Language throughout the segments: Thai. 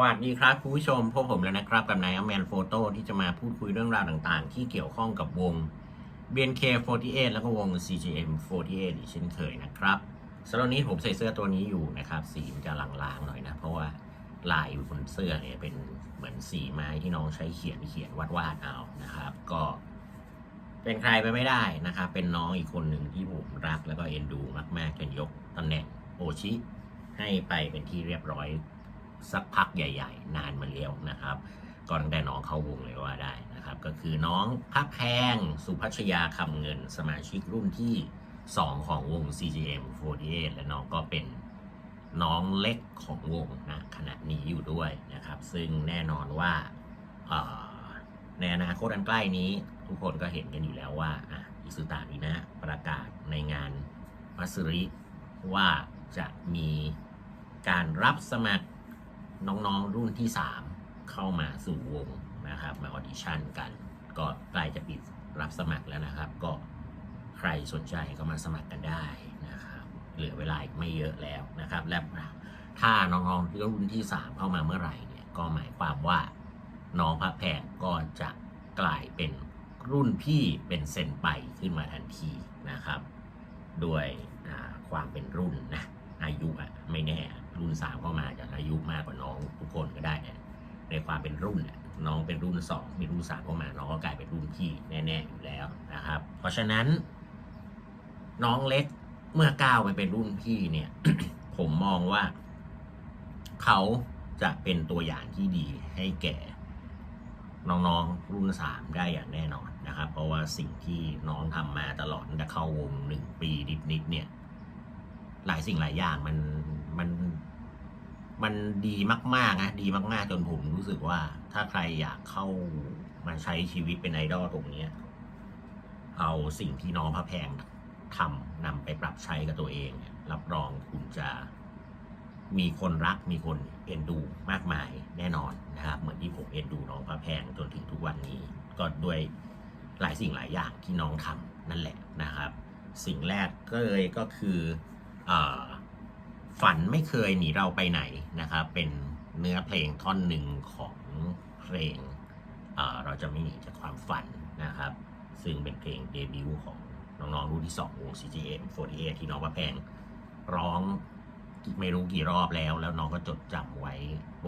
วัสดีครับคุณผู้ชมพบผมแล้วนะครับกับนายแมนโฟโต้ที่จะมาพูดคุยเรื่องราวต่างๆ ที่เกี่ยวข้องกับวง BNK48 แล้วก็วง CGM48 อีกเช่นเคยนะครับสำหรับนี้ผมใส่เสื้อตัวนี้อยู่นะครับ สีมันจะลางๆหน่อยนะ เพราะว่าลายบนเสื้อเนี่ยเป็นเหมือนสีไม้ที่น้องใช้เขียนเขียนวาดวาดๆเอานะครับ ก็ เป็นใครไปไม่ได้นะครับ เป็นน้องอีกคนหนึ่งที่ผมรักแล้วก็เอ็นดูมากๆจนยกตำแหน่งโอชิให้ไปเป็นที่เรียบร้อย สักพักใหญ่ ๆ นานมาแล้วนะครับก่อนตั้งแต่น้องเข้าวงเลยว่าได้นะครับ ก็คือน้องพักแพงสุพัชยาคำเงินสมาชิกรุ่นที่ 2 ของวง CGM48 และน้องก็เป็นน้องเล็กของวงนะขณะนี้อยู่ด้วยนะครับ ซึ่งแน่นอนว่าในอนาคตอันใกล้นี้ ทุกคนก็เห็นกันอยู่แล้วว่าอะอิสุตาดีนะประกาศในงานมัสริว่าจะมีการรับสมัคร น้องๆรุ่นที่ 3 เข้ามาสู่วงนะครับ มาออดิชั่นกัน ก็ใกล้จะปิดรับสมัครแล้วนะครับ ก็ใครสนใจก็มาสมัครกันได้นะครับ เหลือเวลาอีกไม่เยอะแล้วนะครับ และถ้าน้องๆรุ่นที่ 3 เข้ามาเมื่อไหร่เนี่ยก็หมายความว่าน้องพระแพงก็จะกลายเป็นรุ่นพี่เป็นเซนไปขึ้นมาทันทีนะครับ ด้วยความเป็นรุ่นนะอายุอะไม่แน่ รุ่นสามก็มาจากอายุมากกว่าน้องทุกคนก็ได้นะในความเป็นรุ่นน้องเป็นรุ่นสองมีรุ่นสามก็มาน้องก็กลายเป็นรุ่นพี่แน่ๆอยู่แล้วนะครับ เพราะฉะนั้น น้องเล็กเมื่อก้าวไปเป็นรุ่นพี่เนี่ย ผมมองว่า เขาจะเป็นตัวอย่างที่ดีให้แก่น้องๆรุ่นสามได้อย่างแน่นอนนะครับ เพราะว่าสิ่งที่น้องทำมาตลอดตั้งแต่เข้าวงหนึ่งปีนิดๆเนี่ย หลายสิ่งหลายอย่างมันมัน มันดีมากๆนะดีมากๆ จนผมรู้สึกว่า ถ้าใครอยากเข้ามาใช้ชีวิตเป็นไอดอลตรงนี้เอาสิ่งที่น้องพระแพงทำนำไปปรับใช้กับตัวเองเนี่ยรับรองคุณจะมีคนรักมีคนเอ็นดูมากมายแน่นอนนะครับ เหมือนที่ผมเอ็นดูน้องพระแพงจนถึงทุกวันนี้ ก็ด้วยหลายสิ่งหลายอย่างที่น้องทำนั่นแหละนะครับ สิ่งแรกก็เลยก็คือเออ ฝันไม่เคยหนีเราไปไหนนะครับ เป็นเนื้อเพลงท่อนหนึ่งของเพลงเเราจะไม่หนีจากความฝันนะครับ ซึ่งเป็นเพลงเดบิวต์ของน้องๆรุ่นที่2วง CGM48 ที่น้องพระแพงร้องไม่รู้กี่รอบแล้ว แล้วน้องก็จดจำไว้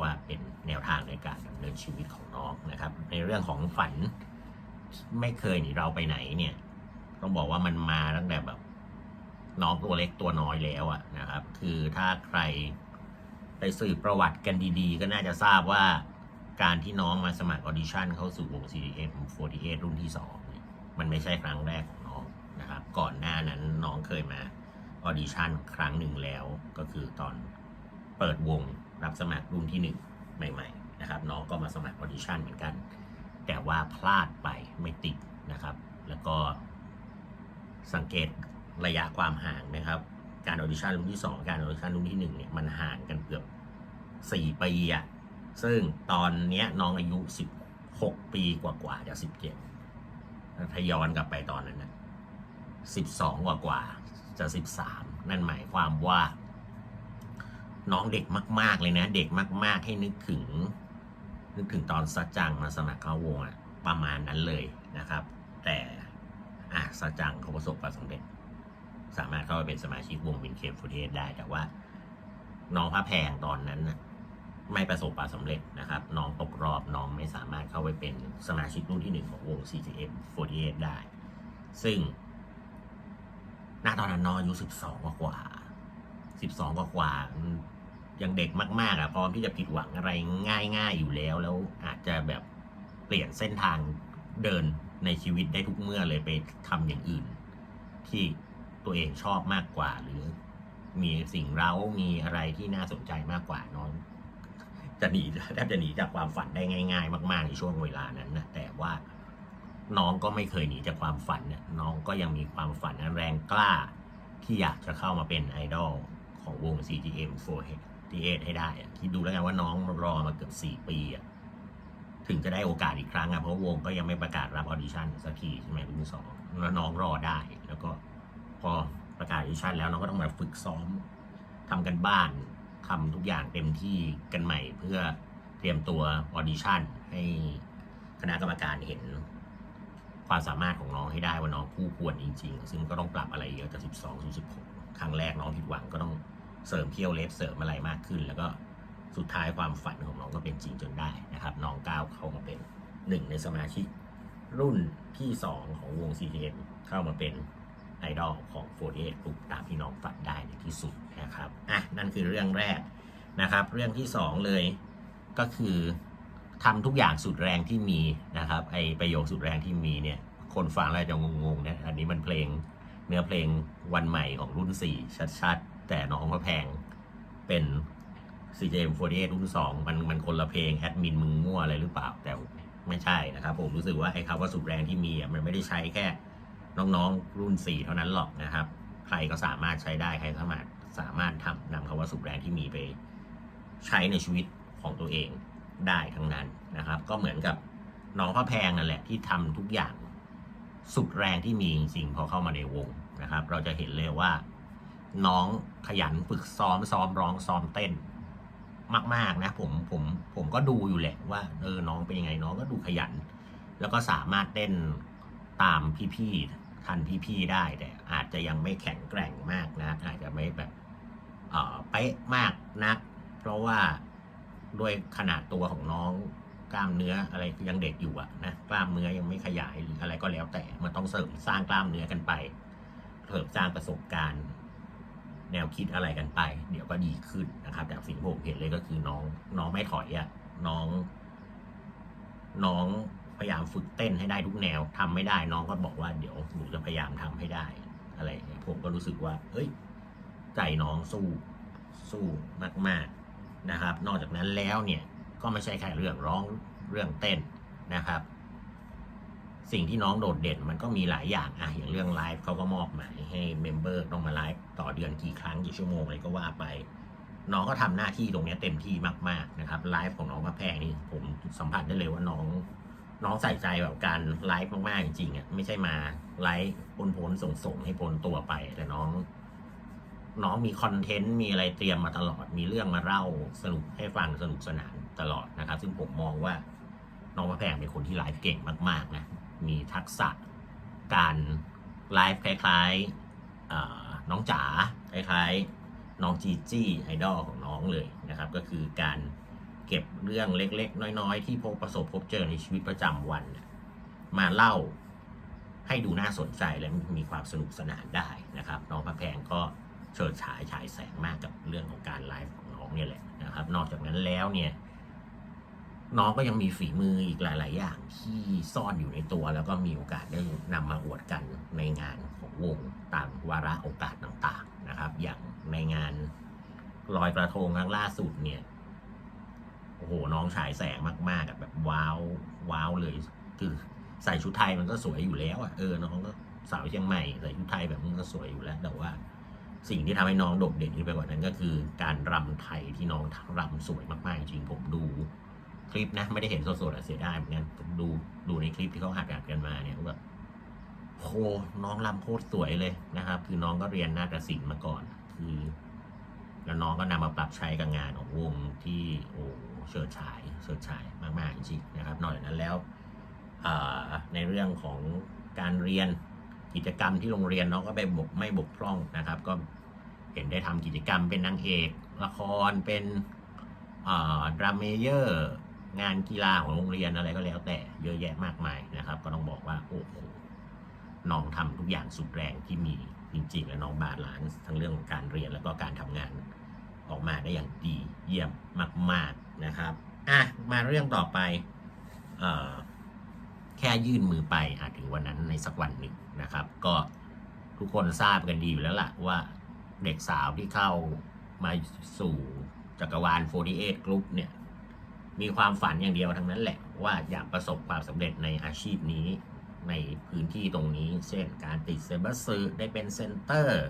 ว่าเป็นแนวทางในการดำเนินชีวิตของน้องนะครับ ในเรื่องของฝันไม่เคยหนีเราไปไหนเนี่ย ต้องบอกว่ามันมาตั้งแต่แบบ น้องตัวเล็กตัวน้อยแล้วอะนะครับ คือถ้าใครไปสืบประวัติกันดีๆ ก็น่าจะทราบว่าการที่น้องมาสมัครออดิชั่นเข้าสู่วง CDM48 รุ่นที่2เนี่ยมันไม่ใช่ครั้งแรกของน้องนะครับ ก่อนหน้านั้นน้องเคยมาออดิชั่นครั้งหนึ่งแล้ว ก็คือตอนเปิดวงรับสมัครรุ่นที่หนึ่งใหม่ๆนะครับ น้องก็มาสมัครออดิชั่นเหมือนกัน แต่ว่าพลาดไปไม่ติดนะครับ แล้วก็สังเกต ระยะความห่างนะครับ การออดิชั่นรุ่นที่สองการออดิชั่นรุ่นที่หนึ่งเนี่ยมันห่างกันเกือบสี่ปีอะซึ่งตอนเนี้ยน้องอายุสิบหกปีกว่าๆจะสิบเจ็ดถ้าย้อนกลับไปตอนนั้นนะสิบสองกว่าๆจะสิบสามนั่นหมายความว่า น้องเด็กมาก ๆ เลยนะ เด็กมาก ๆ ให้นึกถึง นึกถึงตอนสัจจังมาสมัครเข้าวงอะประมาณนั้นเลยนะครับ แต่อะสัจจังเขาประสบความสำเร็จ สามารถเข้าไปเป็นสมาชิกวงวินเคฟฟูเทสได้ แต่ว่า น้องพระแพงตอนนั้นน่ะไม่ประสบความสำเร็จนะครับ น้องตกรอบน้องไม่สามารถเข้าไปเป็นสมาชิกรุ่นที่หนึ่งของวง CGM 48ได้ ซึ่งณตอนนั้นน้องอายุสิบสองกว่ากว่าสิบสองกว่ากว่ายังเด็กมากๆอะพร้อมที่จะผิดหวังอะไรง่าย ๆ อยู่แล้ว แล้วอาจจะแบบเปลี่ยนเส้นทางเดินในชีวิตได้ทุกเมื่อเลยไปทำอย่างอื่น ที่ ตัวเองชอบมากกว่า หรือมีสิ่งเร้ามีอะไรที่น่าสนใจมากกว่าน้องจะหนีแทบจะหนีจากความฝันได้ง่าย ๆ มาก ๆ ในช่วงเวลานั้นนะแต่ว่าน้องก็ไม่เคยหนีจากความฝันเนี่ยน้องก็ยังมีความฝันอันแรงกล้า ที่อยากจะเข้ามาเป็นไอดอลของวง CGM 48ให้ได้คิดดูแล้วกันว่าน้องรอมาเกือบ4 ปีอะถึงจะได้โอกาสอีกครั้งอะเพราะวงก็ยังไม่ประกาศรับออดิชั่นสักทีใช่ไหมรุ่นสองแล้วน้องรอได้แล้วก็ พอประกาศออดิชั่นแล้วน้องก็ต้องมาฝึกซ้อมทำกันบ้านทำทุกอย่างเต็มที่กันใหม่ เพื่อเตรียมตัวออดิชั่นให้คณะกรรมการเห็นความสามารถของน้องให้ได้ว่าน้องคู่ควรจริง ๆ ซึ่งก็ต้องปรับอะไรเยอะจาก 12ถึง16 ครั้งแรกน้องผิดหวังก็ต้องเสริมเที่ยวเล็บเสริมอะไรมากขึ้น แล้วก็สุดท้ายความฝันของน้องก็เป็นจริงจนได้นะครับ น้องก้าวเข้ามาเป็นหนึ่งในสมาชิกรุ่นที่ 2 ของวง CTM เข้ามาเป็น ดอลของ48 Group ตามที่น้องฝันได้ในที่สุดนะครับอะนั่นคือเรื่องแรกนะครับ เรื่องที่2เลยก็คือทำทุกอย่างสุดแรงที่มีนะครับไอประโยคสุดแรงที่มีเนี่ยคนฟังแล้วจะงงๆนะอันนี้มันเพลงเนื้อเพลงวันใหม่ของรุ่น 4 ชัดๆ แต่น้องก็แพงเป็น CJM48 รุ่น 2 มันมันคนละเพลงแอดมินมึงมั่วอะไรหรือเปล่าแต่ไม่ใช่นะครับ ผมรู้สึกว่าไอ้คำว่าสุดแรงที่มีอะมันไม่ได้ใช้แค่ น้องๆ รุ่น 4 เท่านั้นหรอกนะครับ ใครก็สามารถใช้ได้ ใครสามารถสามารถทำนำคำว่าสุดแรงที่มีไป ใช้ในชีวิตของตัวเองได้ทั้งนั้นนะครับ ก็เหมือนกับน้องพระแพงนั่นแหละที่ทำทุกอย่างสุดแรงที่มีจริงพอเข้ามาในวงนะครับ เราจะเห็นเลยว่า น้องขยันฝึกซ้อมซ้อมร้องซ้อมเต้น มาก ๆนะ ผมผมผมก็ดูอยู่แหละว่าเออน้องเป็นยังไงน้องก็ดูขยัน แล้วก็สามารถเต้นตามพี่ๆ ทันพี่ๆได้แต่อาจจะยังไม่แข็งแกร่งมากนะอาจจะไม่แบบเออเป๊ะมากนัก เพราะว่าด้วยขนาดตัวของน้องกล้ามเนื้ออะไรยังเด็กอยู่อะนะกล้ามเนื้อยังไม่ขยายหรืออะไรก็แล้วแต่มันต้องเสริมสร้างกล้ามเนื้อกันไปเพิ่มสร้างประสบการณ์ แนวคิดอะไรกันไป เดี๋ยวก็ดีขึ้นนะครับแต่สิ่งที่ผมเห็นเลยก็คือน้องน้องไม่ถอยอะน้อง น้อง พยายามฝึกเต้นให้ได้ทุกแนวทำไม่ได้น้องก็บอกว่าเดี๋ยวหนูจะพยายามทำให้ได้ อะไรเงี้ยผมก็รู้สึกว่า เฮ้ยใจน้องสู้สู้มากๆนะครับ นอกจากนั้นแล้วเนี่ยก็ไม่ใช่แค่เรื่องร้องเรื่องเต้นนะครับ สิ่งที่น้องโดดเด่นมันก็มีหลายอย่างอะอย่างเรื่องไลฟ์เขาก็มอบหมายให้เมมเบอร์ต้องมาไลฟ์ต่อเดือนกี่ครั้งกี่ชั่วโมงอะไรก็ว่าไปน้องก็ทำหน้าที่ตรงนี้เต็มที่มาก ๆ นะครับไลฟ์ของน้องพระแพงนี่ผมสัมผัสได้เลยว่าน้อง น้องใส่ใจแบบการไลฟ์มากๆจริงๆอะไม่ใช่มาไลฟ์ปนผลส่งส่งๆให้พ้นตัวไป แต่น้อง น้องมีคอนเทนต์มีอะไรเตรียมมาตลอด มีเรื่องมาเล่าสนุกให้ฟังสนุกสนานตลอดนะครับ ซึ่งผมมองว่าน้องพระแพงเป็นคนที่ไลฟ์เก่งมากๆนะมีทักษะการไลฟ์คล้ายๆน้องจ๋าคล้ายๆน้องจีจี้ไอดอลของน้องเลยนะครับ ก็คือการ เก็บเรื่องเล็ก ๆ น้อย ๆ ที่พบประสบพบเจอในชีวิตประจำวัน มาเล่าให้ดูน่าสนใจและมีความสนุกสนานได้นะครับ น้องพระแพงก็เฉิดฉายฉายแสงมากกับเรื่องของการไลฟ์ของน้องเนี่ยแหละนะครับ นอกจากนั้นแล้วเนี่ยน้องก็ยังมีฝีมืออีกหลาย ๆ อย่างที่ซ่อนอยู่ในตัว แล้วก็มีโอกาสได้นำมาอวดกันในงานของวงตามวาระโอกาสต่าง ๆ นะครับ อย่างในงานลอยกระทงครั้งล่าสุดเนี่ย โอ้โหน้องฉายแสงมากๆอะแบบว้าวว้าวเลย คือใส่ชุดไทยมันก็สวยอยู่แล้วอะเออน้องก็สาวเชียงใหม่ใส่ชุดไทยแบบนี้ก็สวยอยู่แล้วแต่ว่า สิ่งที่ทำให้น้องโดดเด่นขึ้นไปกว่านั้นก็คือ การรำไทยที่น้องรำสวยมากๆจริงผมดูคลิปนะไม่ได้เห็นสดๆเสียดายเหมือนกันผมดูดูในคลิปที่เขาอัดอัดกันมาเนี่ยแบบโหน้องรำโคตรสวยเลยนะครับ คือน้องก็เรียนนาฏศิลป์มาก่อน คือ แล้วน้องก็นำมาปรับใช้กับงานของวงที่โอ้ เฉิดฉายเฉิดฉายมาก ๆ จริงๆนะครับนอกจากนั้นแล้วในเรื่องของการเรียนกิจกรรมที่โรงเรียนน้องก็ไปบกไม่บกพร่องนะครับ ก็เห็นได้ทำกิจกรรมเป็นนางเอกละครเป็นดราเมเยอร์งานกีฬาของโรงเรียนอะไรก็แล้วแต่เยอะแยะมากมายนะครับ ก็ต้องบอกว่าโอ้โหน้องทำทุกอย่างสุดแรงที่มีจริง ๆ และน้องบาลานซ์ทั้งเรื่องของการเรียนแล้วก็การทำงานออกมาได้อย่างดีเยี่ยมมาก ๆ นะครับอะมาเรื่องต่อไปเอ่อแค่ยื่นมือไปอาจถึงวันนั้นในสักวันหนึ่งนะครับ ก็ทุกคนทราบกันดีอยู่แล้วล่ะว่าเด็กสาวที่เข้ามาสู่จักรวาล 48 Group เนี่ย มีความฝันอย่างเดียวทั้งนั้นแหละ ว่าอยากประสบความสำเร็จในอาชีพนี้ในพื้นที่ตรงนี้ เช่นการติดเซเบอร์ซได้เป็นเซนเตอร์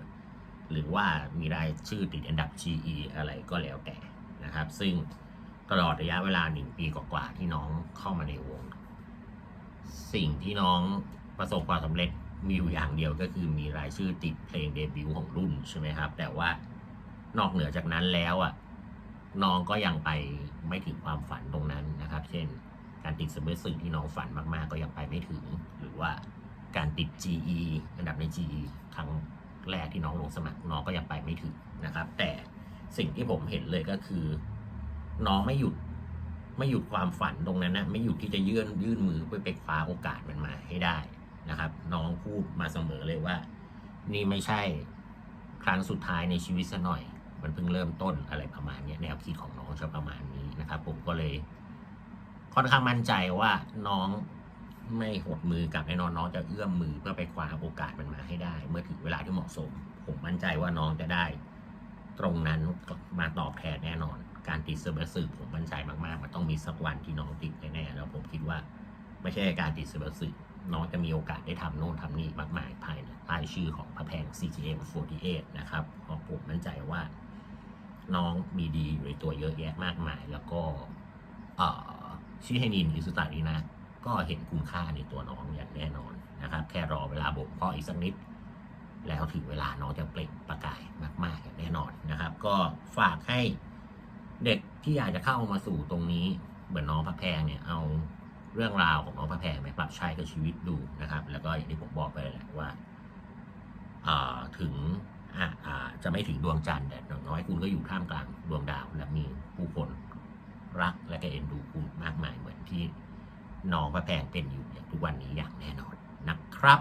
หรือว่ามีรายชื่อติดอันดับ GE อะไรก็แล้วแต่นะครับ ซึ่ง ตลอดระยะเวลาหนึ่งปีกว่าๆที่น้องเข้ามาในวง สิ่งที่น้องประสบความสำเร็จมีอยู่อย่างเดียวก็คือมีรายชื่อติดเพลงเดบิวต์ของรุ่นใช่ไหมครับ แต่ว่านอกเหนือจากนั้นแล้วอะน้องก็ยังไปไม่ถึงความฝันตรงนั้นนะครับ เช่น การติดสเบอร์สื่อที่น้องฝันมาก ๆ ก็ยังไปไม่ถึง หรือว่าการติด GE อันดับใน GE ครั้งแรกที่น้องลงสมัครน้องก็ยังไปไม่ถึงนะครับ แต่สิ่งที่ผมเห็นเลยก็คือ น้องไม่หยุด ไม่หยุดความฝันตรงนั้นนะไม่หยุดที่จะยื่นยื่นมือไปไปคว้าโอกาสมันมาให้ได้นะครับ น้องพูดมาเสมอเลยว่า นี่ไม่ใช่ครั้งสุดท้ายในชีวิตซะหน่อย มันเพิ่งเริ่มต้นอะไรประมาณนี้แนวคิดของน้องจะประมาณนี้นะครับ ผมก็เลย ค่อนข้างมั่นใจว่าน้องไม่หดมือกลับแน่นอนน้องจะเอื้อมมือเพื่อไปคว้าโอกาสมันมาให้ได้ เมื่อถึงเวลาที่เหมาะสม ผมมั่นใจว่าน้องจะได้ ตรงนั้นมาตอบแทนแน่นอน การติดเซอร์เบอร์สื่อผมมั่นใจมากๆ มันต้องมีสักวันที่น้องติดแน่ๆแล้วผมคิดว่าไม่ใช่การติดเซอร์เบอร์สื่อน้องจะมีโอกาสได้ทำโน่นทำนี่มากมายภายในใต้ชื่อของพระแพง CGM 48 นะครับเพราะผมมั่นใจว่า น้องมีดีอยู่ในตัวเยอะแยะมากมาย แล้วก็เอ่อชิเฮนินอิสุตานีนะ ก็เห็นคุณค่าในตัวน้องอย่างแน่นอนนะครับ แค่รอเวลาบ่มเพาะอีกสักนิด แล้วถึงเวลาน้องจะเปล่งประกายมากๆอย่างแน่นอนนะครับ ก็ฝากให้เด็กที่อยากจะเข้ามาสู่ตรงนี้เหมือนน้องพระแพงเนี่ยเอาเรื่องราวของน้องพระแพงไปปรับใช้กับชีวิตดูนะครับ แล้วก็อย่างที่ผมบอกไปแหละว่าอ่าถึงอ่าจะไม่ถึงดวงจันทร์แต่น้อยคุณก็อยู่ท่ามกลางดวงดาว และมีผู้คนรักและก็เอ็นดูคุณมากมายเหมือนที่น้องพระแพงเป็นอยู่อย่างทุกวันนี้อย่างแน่นอนนะครับ